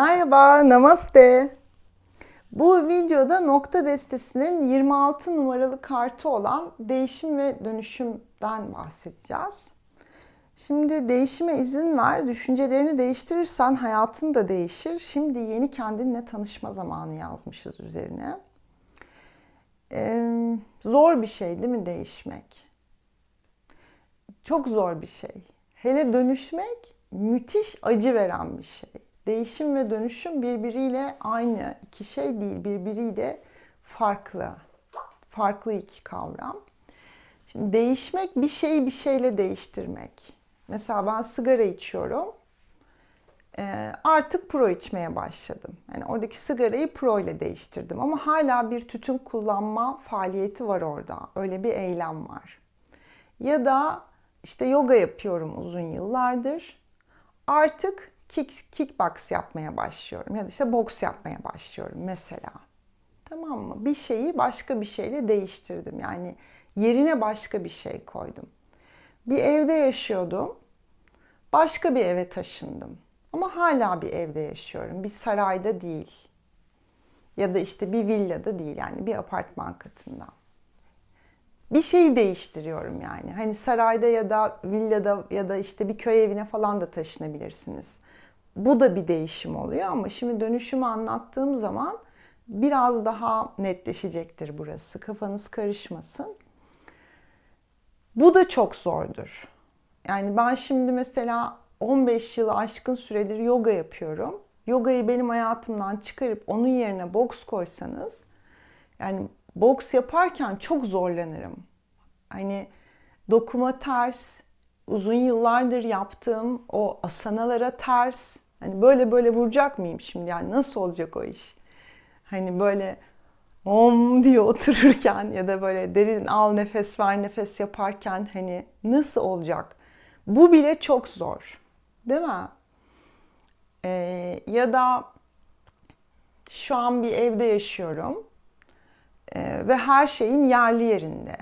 Merhaba, namaste. Bu videoda nokta destesinin 26 numaralı kartı olan değişim ve dönüşümden bahsedeceğiz. Şimdi değişime izin ver, düşüncelerini değiştirirsen hayatın da değişir. Şimdi yeni kendinle tanışma zamanı yazmışız üzerine. Ee, zor bir şey değil mi değişmek? Çok zor bir şey. Hele dönüşmek müthiş acı veren bir şey. Değişim ve dönüşüm birbiriyle aynı iki şey değil, birbiriyle farklı. Farklı iki kavram. Şimdi değişmek bir şeyi bir şeyle değiştirmek. Mesela ben sigara içiyorum. Ee, artık pro içmeye başladım. Yani oradaki sigarayı pro ile değiştirdim ama hala bir tütün kullanma faaliyeti var orada. Öyle bir eylem var. Ya da işte yoga yapıyorum uzun yıllardır. Artık kick, kickbox yapmaya başlıyorum ya da işte boks yapmaya başlıyorum mesela. Tamam mı? Bir şeyi başka bir şeyle değiştirdim. Yani yerine başka bir şey koydum. Bir evde yaşıyordum. Başka bir eve taşındım. Ama hala bir evde yaşıyorum. Bir sarayda değil. Ya da işte bir villada değil yani bir apartman katında. Bir şeyi değiştiriyorum yani. Hani sarayda ya da villada ya da işte bir köy evine falan da taşınabilirsiniz. Bu da bir değişim oluyor ama şimdi dönüşümü anlattığım zaman biraz daha netleşecektir burası. Kafanız karışmasın. Bu da çok zordur. Yani ben şimdi mesela 15 yılı aşkın süredir yoga yapıyorum. Yogayı benim hayatımdan çıkarıp onun yerine boks koysanız yani boks yaparken çok zorlanırım. Hani dokuma ters, uzun yıllardır yaptığım o asanalara ters. Hani böyle böyle vuracak mıyım şimdi? Yani nasıl olacak o iş? Hani böyle om diye otururken ya da böyle derin al nefes ver nefes yaparken hani nasıl olacak? Bu bile çok zor. Değil mi? Ee, ya da şu an bir evde yaşıyorum ee, ve her şeyim yerli yerinde.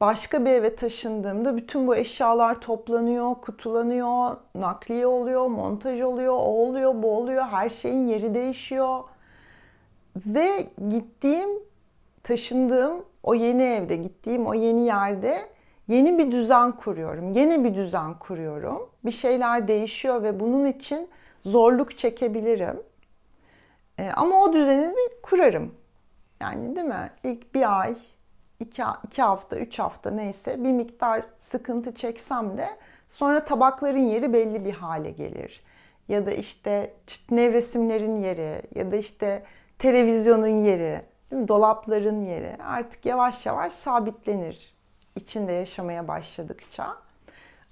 Başka bir eve taşındığımda bütün bu eşyalar toplanıyor, kutulanıyor, nakliye oluyor, montaj oluyor, o oluyor, bu oluyor. Her şeyin yeri değişiyor. Ve gittiğim, taşındığım o yeni evde, gittiğim o yeni yerde yeni bir düzen kuruyorum. Yeni bir düzen kuruyorum. Bir şeyler değişiyor ve bunun için zorluk çekebilirim. Ee, ama o düzeni de kurarım. Yani değil mi? İlk bir ay, iki, iki hafta, üç hafta neyse bir miktar sıkıntı çeksem de sonra tabakların yeri belli bir hale gelir. Ya da işte nevresimlerin yeri ya da işte televizyonun yeri, dolapların yeri artık yavaş yavaş sabitlenir içinde yaşamaya başladıkça.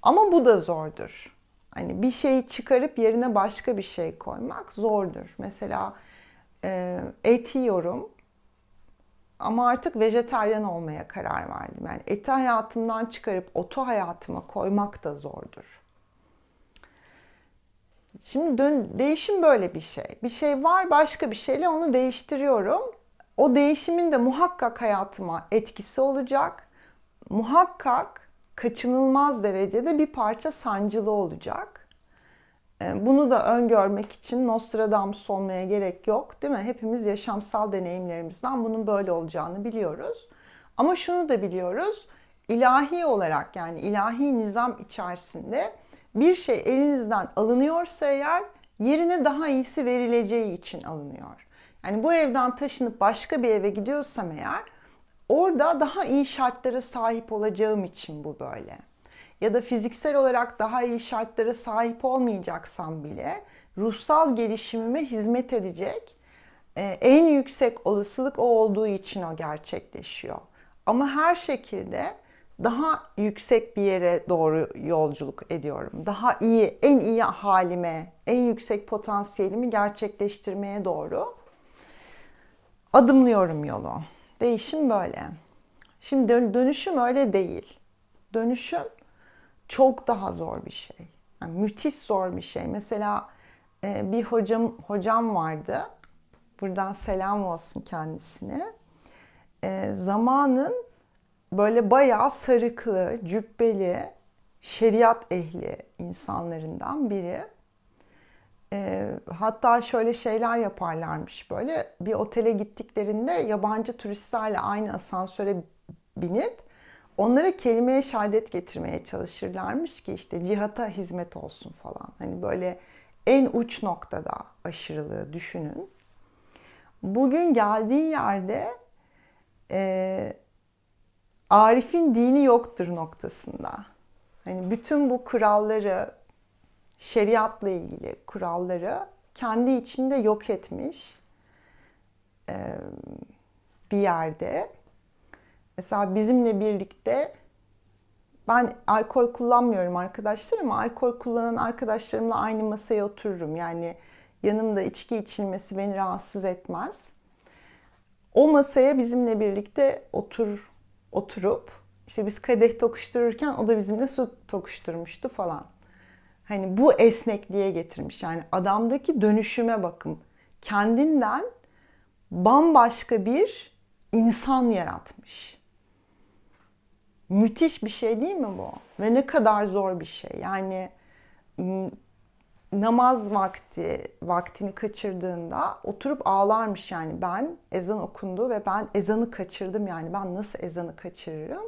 Ama bu da zordur. Hani bir şeyi çıkarıp yerine başka bir şey koymak zordur. Mesela et yiyorum ama artık vejeteryan olmaya karar verdim. Yani eti hayatımdan çıkarıp otu hayatıma koymak da zordur. Şimdi dön, değişim böyle bir şey. Bir şey var başka bir şeyle onu değiştiriyorum. O değişimin de muhakkak hayatıma etkisi olacak. Muhakkak kaçınılmaz derecede bir parça sancılı olacak. Ee, bunu da öngörmek için Nostradamus olmaya gerek yok değil mi? Hepimiz yaşamsal deneyimlerimizden bunun böyle olacağını biliyoruz. Ama şunu da biliyoruz. ilahi olarak yani ilahi nizam içerisinde bir şey elinizden alınıyorsa eğer yerine daha iyisi verileceği için alınıyor. Yani bu evden taşınıp başka bir eve gidiyorsam eğer orada daha iyi şartlara sahip olacağım için bu böyle. Ya da fiziksel olarak daha iyi şartlara sahip olmayacaksam bile ruhsal gelişimime hizmet edecek e, en yüksek olasılık o olduğu için o gerçekleşiyor. Ama her şekilde daha yüksek bir yere doğru yolculuk ediyorum. Daha iyi, en iyi halime, en yüksek potansiyelimi gerçekleştirmeye doğru adımlıyorum yolu. Değişim böyle. Şimdi dönüşüm öyle değil. Dönüşüm çok daha zor bir şey. Yani müthiş zor bir şey. Mesela e, bir hocam hocam vardı. Buradan selam olsun kendisine. E, zamanın böyle bayağı sarıklı, cübbeli, şeriat ehli insanlarından biri. E, hatta şöyle şeyler yaparlarmış böyle bir otele gittiklerinde yabancı turistlerle aynı asansöre binip onlara kelimeye şehadet getirmeye çalışırlarmış ki işte cihata hizmet olsun falan. Hani böyle en uç noktada aşırılığı düşünün. Bugün geldiği yerde e, Arif'in dini yoktur noktasında. Hani bütün bu kuralları, şeriatla ilgili kuralları kendi içinde yok etmiş e, bir yerde. Mesela bizimle birlikte ben alkol kullanmıyorum arkadaşlar ama alkol kullanan arkadaşlarımla aynı masaya otururum. Yani yanımda içki içilmesi beni rahatsız etmez. O masaya bizimle birlikte otur oturup işte biz kadeh tokuştururken o da bizimle su tokuşturmuştu falan. Hani bu esnekliğe getirmiş. Yani adamdaki dönüşüme bakın. Kendinden bambaşka bir insan yaratmış. Müthiş bir şey değil mi bu? Ve ne kadar zor bir şey. Yani namaz vakti vaktini kaçırdığında oturup ağlarmış yani ben ezan okundu ve ben ezanı kaçırdım yani ben nasıl ezanı kaçırırım?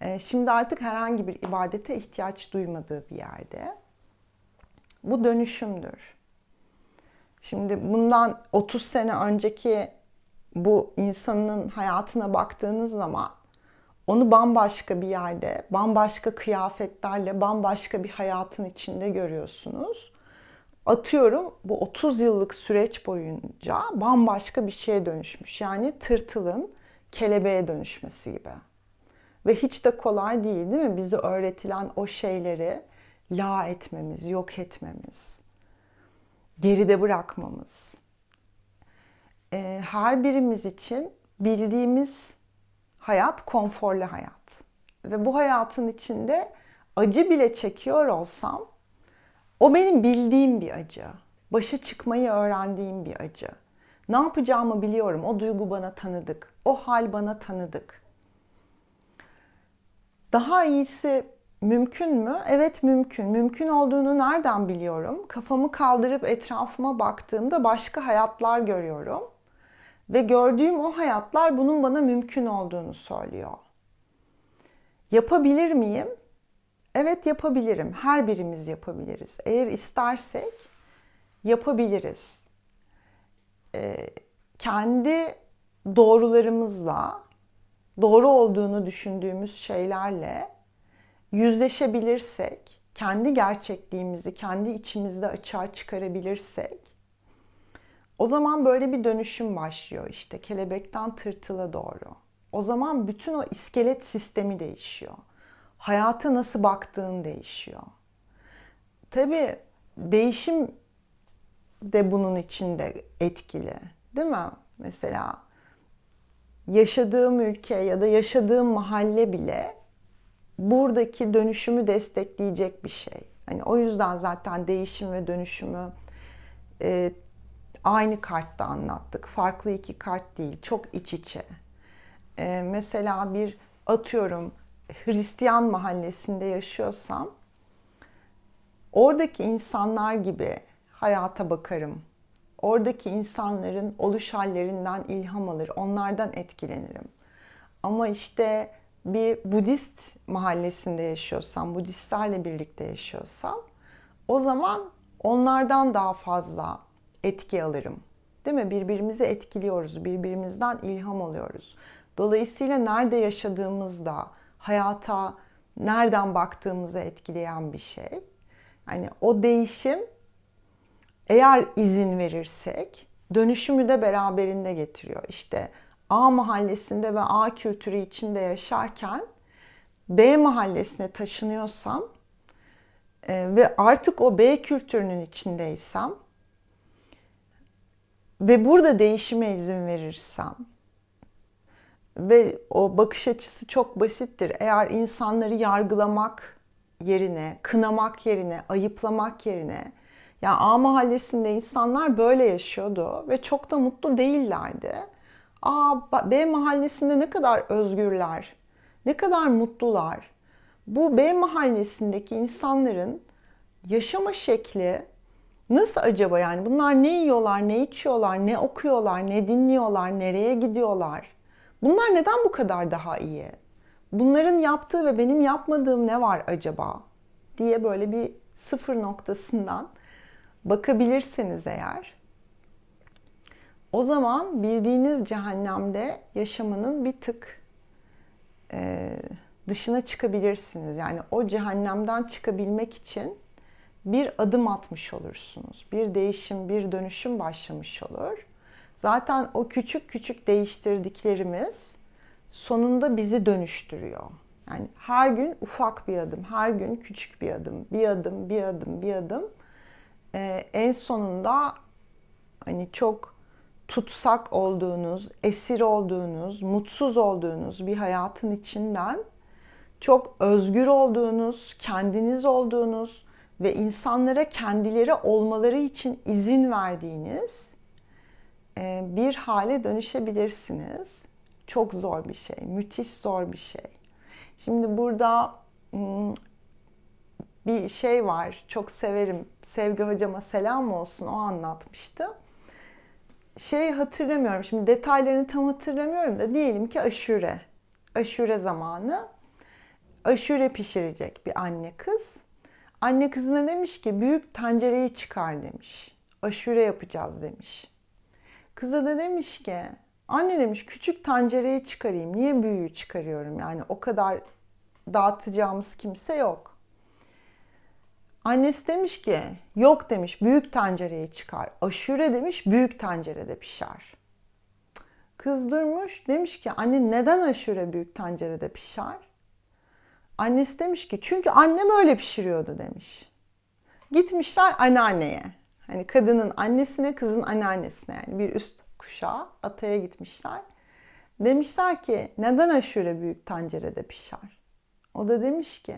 Ee, şimdi artık herhangi bir ibadete ihtiyaç duymadığı bir yerde. Bu dönüşümdür. Şimdi bundan 30 sene önceki bu insanın hayatına baktığınız zaman onu bambaşka bir yerde, bambaşka kıyafetlerle, bambaşka bir hayatın içinde görüyorsunuz. Atıyorum bu 30 yıllık süreç boyunca bambaşka bir şeye dönüşmüş. Yani tırtılın kelebeğe dönüşmesi gibi. Ve hiç de kolay değil değil mi? Bize öğretilen o şeyleri la etmemiz, yok etmemiz, geride bırakmamız. Her birimiz için bildiğimiz hayat konforlu hayat. Ve bu hayatın içinde acı bile çekiyor olsam o benim bildiğim bir acı. Başa çıkmayı öğrendiğim bir acı. Ne yapacağımı biliyorum. O duygu bana tanıdık. O hal bana tanıdık. Daha iyisi mümkün mü? Evet mümkün. Mümkün olduğunu nereden biliyorum? Kafamı kaldırıp etrafıma baktığımda başka hayatlar görüyorum. Ve gördüğüm o hayatlar bunun bana mümkün olduğunu söylüyor. Yapabilir miyim? Evet yapabilirim. Her birimiz yapabiliriz. Eğer istersek yapabiliriz. Ee, kendi doğrularımızla, doğru olduğunu düşündüğümüz şeylerle yüzleşebilirsek, kendi gerçekliğimizi kendi içimizde açığa çıkarabilirsek o zaman böyle bir dönüşüm başlıyor işte kelebekten tırtıla doğru. O zaman bütün o iskelet sistemi değişiyor. Hayata nasıl baktığın değişiyor. Tabii değişim de bunun içinde etkili. Değil mi? Mesela yaşadığım ülke ya da yaşadığım mahalle bile buradaki dönüşümü destekleyecek bir şey. Hani o yüzden zaten değişim ve dönüşümü e, aynı kartta anlattık. Farklı iki kart değil, çok iç içe. E, mesela bir atıyorum Hristiyan mahallesinde yaşıyorsam oradaki insanlar gibi hayata bakarım. Oradaki insanların oluş hallerinden ilham alır, onlardan etkilenirim. Ama işte bir Budist mahallesinde yaşıyorsam, Budistlerle birlikte yaşıyorsam o zaman onlardan daha fazla etki alırım. Değil mi? Birbirimizi etkiliyoruz, birbirimizden ilham alıyoruz. Dolayısıyla nerede yaşadığımızda, hayata nereden baktığımızı etkileyen bir şey. Yani o değişim eğer izin verirsek dönüşümü de beraberinde getiriyor. İşte A mahallesinde ve A kültürü içinde yaşarken B mahallesine taşınıyorsam e, ve artık o B kültürünün içindeysem ve burada değişime izin verirsem ve o bakış açısı çok basittir. Eğer insanları yargılamak yerine, kınamak yerine, ayıplamak yerine ya A mahallesinde insanlar böyle yaşıyordu ve çok da mutlu değillerdi. A B mahallesinde ne kadar özgürler, ne kadar mutlular. Bu B mahallesindeki insanların yaşama şekli Nasıl acaba yani? Bunlar ne yiyorlar, ne içiyorlar, ne okuyorlar, ne dinliyorlar, nereye gidiyorlar? Bunlar neden bu kadar daha iyi? Bunların yaptığı ve benim yapmadığım ne var acaba? diye böyle bir sıfır noktasından bakabilirseniz eğer o zaman bildiğiniz cehennemde yaşamanın bir tık e, dışına çıkabilirsiniz. Yani o cehennemden çıkabilmek için bir adım atmış olursunuz. Bir değişim, bir dönüşüm başlamış olur. Zaten o küçük küçük değiştirdiklerimiz sonunda bizi dönüştürüyor. Yani her gün ufak bir adım, her gün küçük bir adım, bir adım, bir adım, bir adım. Ee, en sonunda hani çok tutsak olduğunuz, esir olduğunuz, mutsuz olduğunuz bir hayatın içinden çok özgür olduğunuz, kendiniz olduğunuz ve insanlara kendileri olmaları için izin verdiğiniz e, bir hale dönüşebilirsiniz. Çok zor bir şey, müthiş zor bir şey. Şimdi burada hmm, bir şey var, çok severim. Sevgi hocama selam olsun, o anlatmıştı. Şey hatırlamıyorum, şimdi detaylarını tam hatırlamıyorum da diyelim ki aşure. Aşure zamanı. Aşure pişirecek bir anne kız. Anne kızına demiş ki büyük tencereyi çıkar demiş. Aşure yapacağız demiş. Kıza da demiş ki anne demiş küçük tencereyi çıkarayım. Niye büyüğü çıkarıyorum? Yani o kadar dağıtacağımız kimse yok. Annesi demiş ki yok demiş büyük tencereyi çıkar. Aşure demiş büyük tencerede pişer. Kız durmuş demiş ki anne neden aşure büyük tencerede pişer? Annesi demiş ki çünkü annem öyle pişiriyordu demiş. Gitmişler anneanneye. Hani kadının annesine, kızın anneannesine yani bir üst kuşağı ataya gitmişler. Demişler ki neden aşure büyük tencerede pişer? O da demiş ki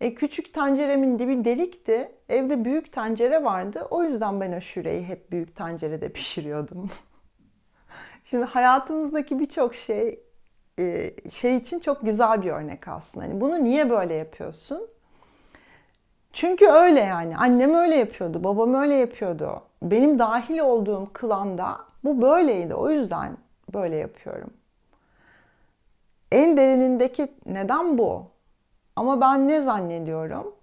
e, küçük tenceremin dibi delikti. Evde büyük tencere vardı. O yüzden ben aşureyi hep büyük tencerede pişiriyordum. Şimdi hayatımızdaki birçok şey şey için çok güzel bir örnek aslında. Hani bunu niye böyle yapıyorsun? Çünkü öyle yani. Annem öyle yapıyordu, babam öyle yapıyordu. Benim dahil olduğum klanda bu böyleydi. O yüzden böyle yapıyorum. En derinindeki neden bu? Ama ben ne zannediyorum?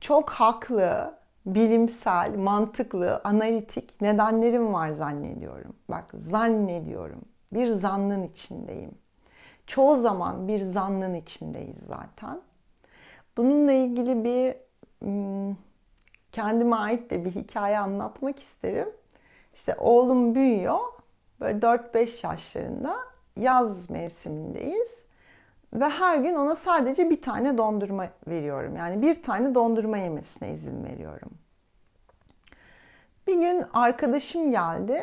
Çok haklı, bilimsel, mantıklı, analitik nedenlerim var zannediyorum. Bak zannediyorum. Bir zannın içindeyim. Çoğu zaman bir zannın içindeyiz zaten. Bununla ilgili bir hmm, kendime ait de bir hikaye anlatmak isterim. İşte oğlum büyüyor. Böyle 4-5 yaşlarında yaz mevsimindeyiz. Ve her gün ona sadece bir tane dondurma veriyorum. Yani bir tane dondurma yemesine izin veriyorum. Bir gün arkadaşım geldi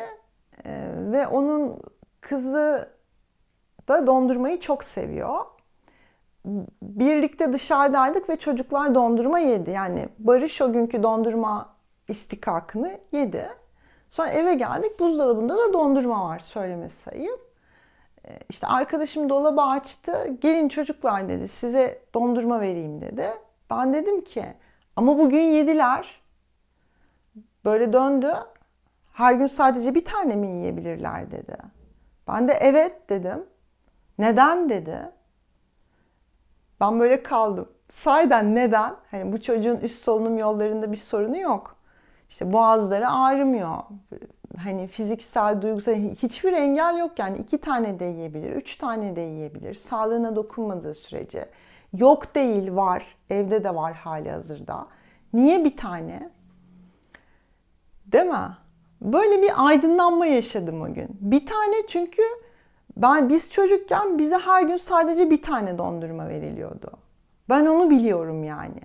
e, ve onun kızı da dondurmayı çok seviyor. Birlikte dışarıdaydık ve çocuklar dondurma yedi. Yani Barış o günkü dondurma istikakını yedi. Sonra eve geldik. Buzdolabında da dondurma var söyleme sayayım. Ee, işte arkadaşım dolabı açtı. Gelin çocuklar dedi size dondurma vereyim dedi. Ben dedim ki ama bugün yediler. Böyle döndü. Her gün sadece bir tane mi yiyebilirler dedi. Ben de evet dedim. Neden dedi. Ben böyle kaldım. Sayden neden? Hani bu çocuğun üst solunum yollarında bir sorunu yok. İşte boğazları ağrımıyor. Hani fiziksel, duygusal hiçbir engel yok yani. iki tane de yiyebilir, üç tane de yiyebilir. Sağlığına dokunmadığı sürece. Yok değil, var. Evde de var hali hazırda. Niye bir tane? Değil mi? Böyle bir aydınlanma yaşadım o gün. Bir tane çünkü ben biz çocukken bize her gün sadece bir tane dondurma veriliyordu. Ben onu biliyorum yani.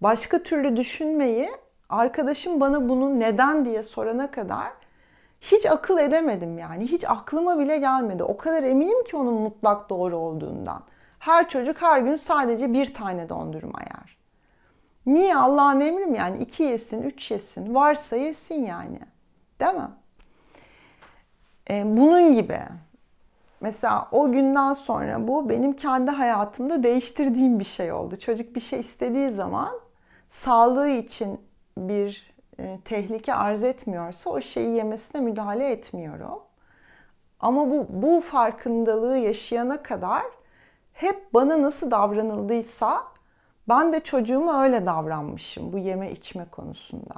Başka türlü düşünmeyi arkadaşım bana bunu neden diye sorana kadar hiç akıl edemedim yani. Hiç aklıma bile gelmedi. O kadar eminim ki onun mutlak doğru olduğundan. Her çocuk her gün sadece bir tane dondurma yer. Niye Allah'ın emri mi yani? iki yesin, üç yesin. Varsa yesin yani. Değil mi? Ee, bunun gibi. Mesela o günden sonra bu benim kendi hayatımda değiştirdiğim bir şey oldu. Çocuk bir şey istediği zaman sağlığı için bir e, tehlike arz etmiyorsa o şeyi yemesine müdahale etmiyorum. Ama bu, bu farkındalığı yaşayana kadar hep bana nasıl davranıldıysa ben de çocuğuma öyle davranmışım bu yeme içme konusunda.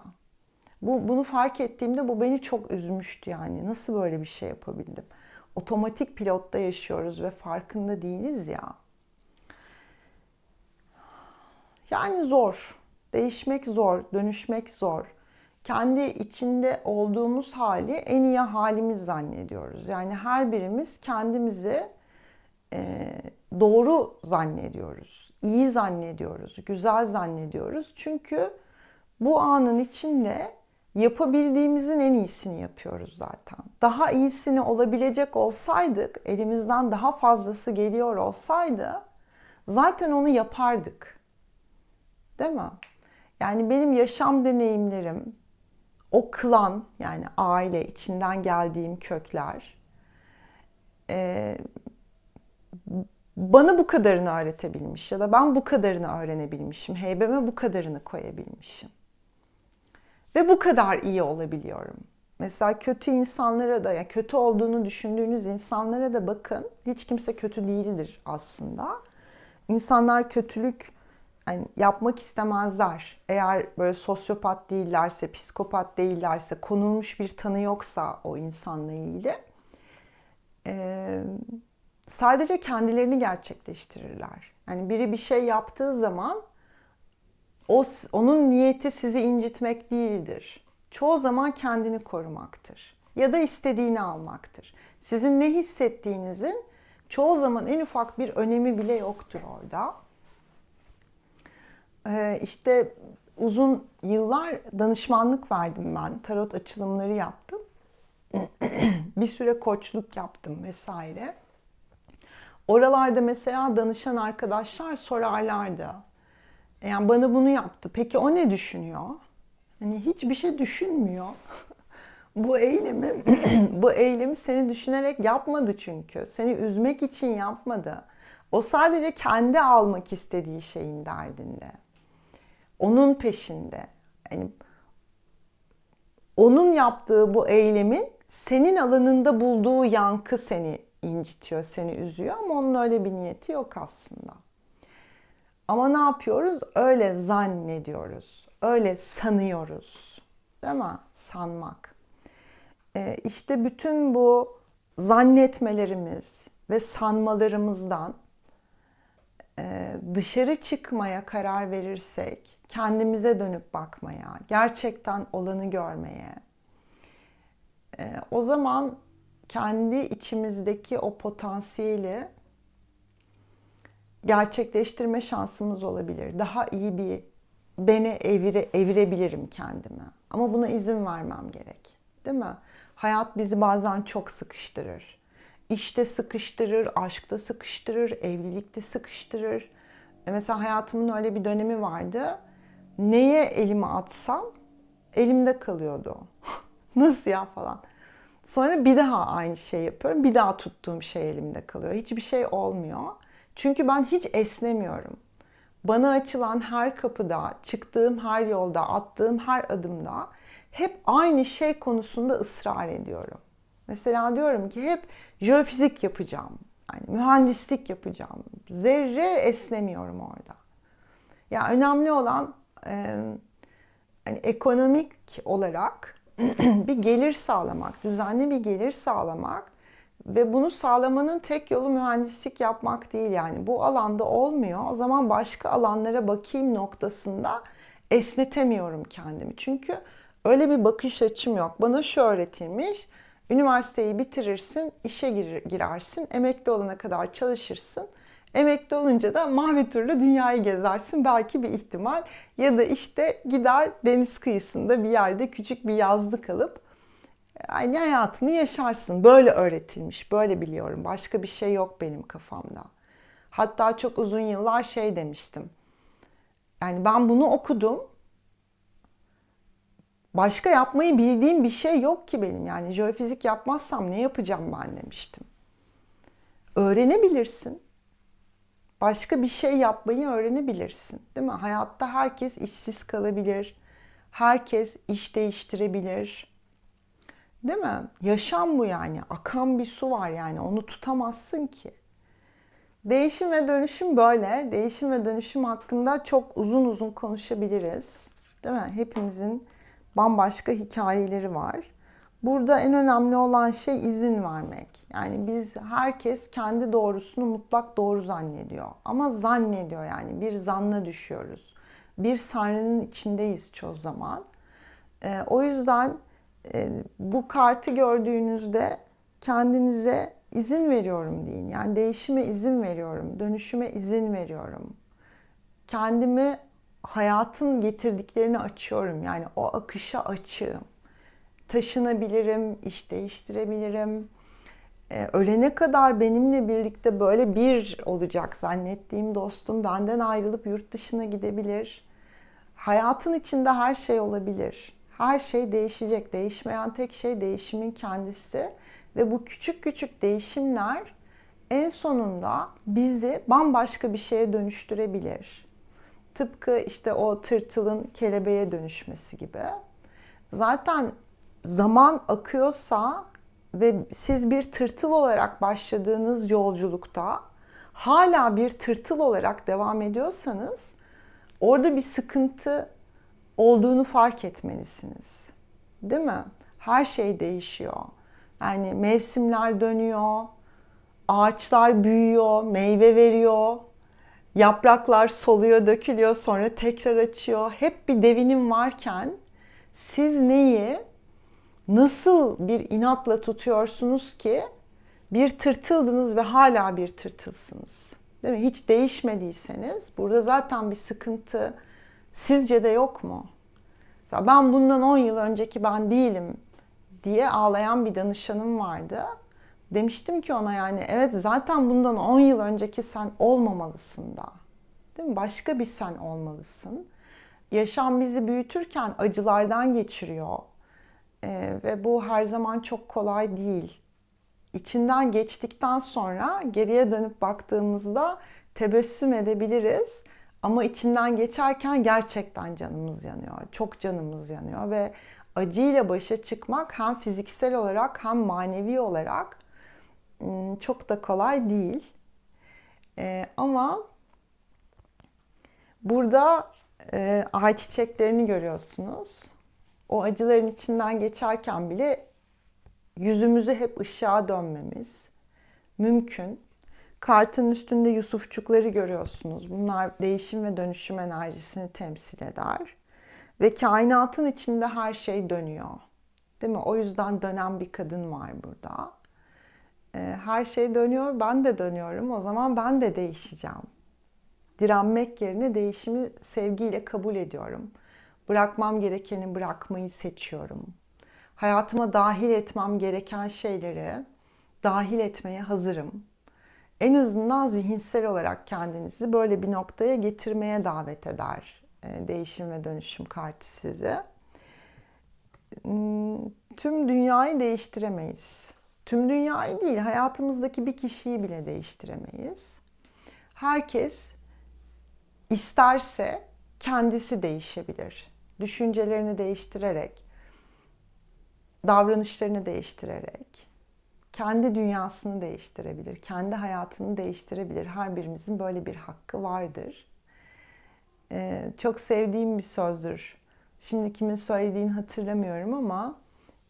Bu, bunu fark ettiğimde bu beni çok üzmüştü yani. Nasıl böyle bir şey yapabildim? Otomatik pilotta yaşıyoruz ve farkında değiliz ya. Yani zor. Değişmek zor, dönüşmek zor. Kendi içinde olduğumuz hali en iyi halimiz zannediyoruz. Yani her birimiz kendimizi e, doğru zannediyoruz, iyi zannediyoruz, güzel zannediyoruz. Çünkü bu anın içinde yapabildiğimizin en iyisini yapıyoruz zaten. Daha iyisini olabilecek olsaydık, elimizden daha fazlası geliyor olsaydı zaten onu yapardık. Değil mi? Yani benim yaşam deneyimlerim, o klan yani aile içinden geldiğim kökler e, bana bu kadarını öğretebilmiş ya da ben bu kadarını öğrenebilmişim. Heybeme bu kadarını koyabilmişim. Ve bu kadar iyi olabiliyorum. Mesela kötü insanlara da, ya kötü olduğunu düşündüğünüz insanlara da bakın. Hiç kimse kötü değildir aslında. İnsanlar kötülük yani yapmak istemezler. Eğer böyle sosyopat değillerse, psikopat değillerse, konulmuş bir tanı yoksa o insanla ilgili e, sadece kendilerini gerçekleştirirler. Yani biri bir şey yaptığı zaman o onun niyeti sizi incitmek değildir. Çoğu zaman kendini korumaktır ya da istediğini almaktır. Sizin ne hissettiğinizin çoğu zaman en ufak bir önemi bile yoktur orada. Ee, işte uzun yıllar danışmanlık verdim ben. Tarot açılımları yaptım. bir süre koçluk yaptım vesaire. Oralarda mesela danışan arkadaşlar sorarlardı. Yani bana bunu yaptı. Peki o ne düşünüyor? Hani hiçbir şey düşünmüyor. bu eylemi bu eylemi seni düşünerek yapmadı çünkü. Seni üzmek için yapmadı. O sadece kendi almak istediği şeyin derdinde. Onun peşinde. Yani onun yaptığı bu eylemin senin alanında bulduğu yankı seni incitiyor, seni üzüyor ama onun öyle bir niyeti yok aslında. Ama ne yapıyoruz? Öyle zannediyoruz. Öyle sanıyoruz. Değil mi? Sanmak. Ee, işte bütün bu zannetmelerimiz ve sanmalarımızdan e, dışarı çıkmaya karar verirsek, kendimize dönüp bakmaya, gerçekten olanı görmeye, e, o zaman kendi içimizdeki o potansiyeli gerçekleştirme şansımız olabilir. Daha iyi bir beni evire, evirebilirim kendime. Ama buna izin vermem gerek. Değil mi? Hayat bizi bazen çok sıkıştırır. İşte sıkıştırır, aşkta sıkıştırır, evlilikte sıkıştırır. E mesela hayatımın öyle bir dönemi vardı. Neye elimi atsam elimde kalıyordu. Nasıl ya falan. Sonra bir daha aynı şey yapıyorum. Bir daha tuttuğum şey elimde kalıyor. Hiçbir şey olmuyor. Çünkü ben hiç esnemiyorum. Bana açılan her kapıda, çıktığım her yolda, attığım her adımda hep aynı şey konusunda ısrar ediyorum. Mesela diyorum ki hep jeofizik yapacağım. Yani mühendislik yapacağım. Zerre esnemiyorum orada. Ya yani önemli olan e, hani ekonomik olarak bir gelir sağlamak, düzenli bir gelir sağlamak ve bunu sağlamanın tek yolu mühendislik yapmak değil yani. Bu alanda olmuyor. O zaman başka alanlara bakayım noktasında esnetemiyorum kendimi. Çünkü öyle bir bakış açım yok. Bana şu öğretilmiş. Üniversiteyi bitirirsin, işe girersin, emekli olana kadar çalışırsın. Emekli olunca da mavi turla dünyayı gezersin belki bir ihtimal. Ya da işte gider deniz kıyısında bir yerde küçük bir yazlık alıp aynı hayatını yaşarsın. Böyle öğretilmiş, böyle biliyorum. Başka bir şey yok benim kafamda. Hatta çok uzun yıllar şey demiştim. Yani ben bunu okudum. Başka yapmayı bildiğim bir şey yok ki benim. Yani jeofizik yapmazsam ne yapacağım ben demiştim. Öğrenebilirsin. Başka bir şey yapmayı öğrenebilirsin. Değil mi? Hayatta herkes işsiz kalabilir Herkes iş değiştirebilir. Değil mi? Yaşam bu yani. Akan bir su var yani. Onu tutamazsın ki. Değişim ve dönüşüm böyle. Değişim ve dönüşüm hakkında çok uzun uzun konuşabiliriz. Değil mi? Hepimizin bambaşka hikayeleri var. Burada en önemli olan şey izin vermek. Yani biz herkes kendi doğrusunu mutlak doğru zannediyor. Ama zannediyor yani bir zanna düşüyoruz. Bir sarnının içindeyiz çoğu zaman. Ee, o yüzden bu kartı gördüğünüzde kendinize izin veriyorum deyin. Yani değişime izin veriyorum, dönüşüme izin veriyorum. Kendimi hayatın getirdiklerini açıyorum. Yani o akışa açığım. Taşınabilirim, iş değiştirebilirim. Ee, ölene kadar benimle birlikte böyle bir olacak zannettiğim dostum benden ayrılıp yurt dışına gidebilir. Hayatın içinde her şey olabilir. Her şey değişecek. Değişmeyen tek şey değişimin kendisi. Ve bu küçük küçük değişimler en sonunda bizi bambaşka bir şeye dönüştürebilir. Tıpkı işte o tırtılın kelebeğe dönüşmesi gibi. Zaten zaman akıyorsa ve siz bir tırtıl olarak başladığınız yolculukta hala bir tırtıl olarak devam ediyorsanız orada bir sıkıntı olduğunu fark etmelisiniz. Değil mi? Her şey değişiyor. Yani mevsimler dönüyor, ağaçlar büyüyor, meyve veriyor, yapraklar soluyor, dökülüyor, sonra tekrar açıyor. Hep bir devinim varken siz neyi nasıl bir inatla tutuyorsunuz ki bir tırtıldınız ve hala bir tırtılsınız. Değil mi? Hiç değişmediyseniz burada zaten bir sıkıntı sizce de yok mu? Mesela ben bundan 10 yıl önceki ben değilim diye ağlayan bir danışanım vardı. Demiştim ki ona yani evet zaten bundan 10 yıl önceki sen olmamalısın da. Değil mi? Başka bir sen olmalısın. Yaşam bizi büyütürken acılardan geçiriyor. Ee, ve bu her zaman çok kolay değil. İçinden geçtikten sonra geriye dönüp baktığımızda tebessüm edebiliriz. Ama içinden geçerken gerçekten canımız yanıyor. Çok canımız yanıyor ve acıyla başa çıkmak hem fiziksel olarak hem manevi olarak ıı, çok da kolay değil. Ee, ama burada e, ay çiçeklerini görüyorsunuz. O acıların içinden geçerken bile yüzümüzü hep ışığa dönmemiz mümkün. Kartın üstünde Yusufçukları görüyorsunuz. Bunlar değişim ve dönüşüm enerjisini temsil eder. Ve kainatın içinde her şey dönüyor. Değil mi? O yüzden dönen bir kadın var burada. Ee, her şey dönüyor, ben de dönüyorum. O zaman ben de değişeceğim. Direnmek yerine değişimi sevgiyle kabul ediyorum. Bırakmam gerekeni bırakmayı seçiyorum. Hayatıma dahil etmem gereken şeyleri dahil etmeye hazırım. En azından zihinsel olarak kendinizi böyle bir noktaya getirmeye davet eder e, değişim ve dönüşüm kartı size. Hmm, tüm dünyayı değiştiremeyiz. Tüm dünyayı değil, hayatımızdaki bir kişiyi bile değiştiremeyiz. Herkes isterse kendisi değişebilir. Düşüncelerini değiştirerek, davranışlarını değiştirerek, kendi dünyasını değiştirebilir, kendi hayatını değiştirebilir. Her birimizin böyle bir hakkı vardır. Ee, çok sevdiğim bir sözdür. Şimdi kimin söylediğini hatırlamıyorum ama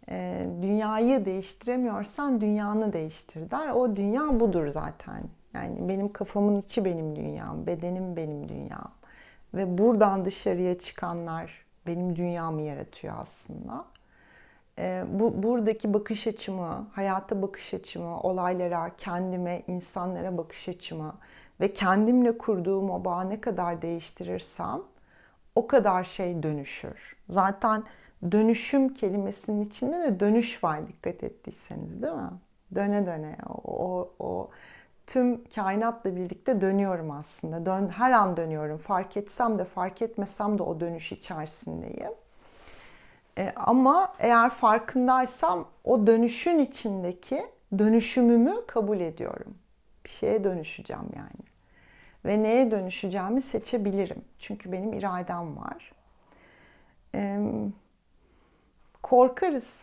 e, dünyayı değiştiremiyorsan dünyanı değiştir der. O dünya budur zaten. Yani benim kafamın içi benim dünyam, bedenim benim dünyam. Ve buradan dışarıya çıkanlar benim dünyamı yaratıyor aslında. E, bu buradaki bakış açımı, hayata bakış açımı, olaylara, kendime, insanlara bakış açımı ve kendimle kurduğum o bağı ne kadar değiştirirsem o kadar şey dönüşür. Zaten dönüşüm kelimesinin içinde de dönüş var dikkat ettiyseniz değil mi? Döne döne o, o, o tüm kainatla birlikte dönüyorum aslında. Dön, her an dönüyorum. Fark etsem de fark etmesem de o dönüş içerisindeyim. E, ama eğer farkındaysam o dönüşün içindeki dönüşümümü kabul ediyorum. Bir şeye dönüşeceğim yani. Ve neye dönüşeceğimi seçebilirim. Çünkü benim iradem var. e, korkarız.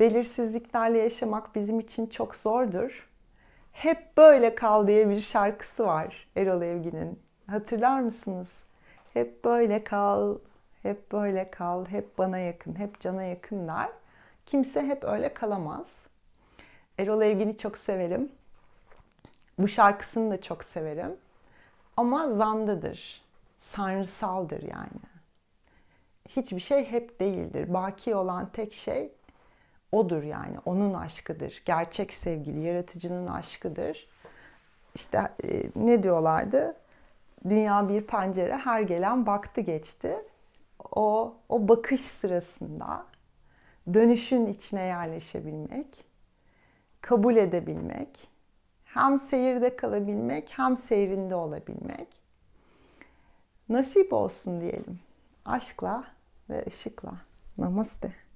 Belirsizliklerle yaşamak bizim için çok zordur. Hep böyle kal diye bir şarkısı var Erol Evgin'in. Hatırlar mısınız? Hep böyle kal, hep böyle kal, hep bana yakın, hep cana yakın der. Kimse hep öyle kalamaz. Erol Evgin'i çok severim. Bu şarkısını da çok severim. Ama zandadır. Sanrısaldır yani. Hiçbir şey hep değildir. Baki olan tek şey odur yani. Onun aşkıdır. Gerçek sevgili, yaratıcının aşkıdır. İşte e, ne diyorlardı? Dünya bir pencere, her gelen baktı geçti. O, o bakış sırasında dönüşün içine yerleşebilmek, kabul edebilmek, hem seyirde kalabilmek hem seyrinde olabilmek. Nasip olsun diyelim. Aşkla ve ışıkla. Namaste.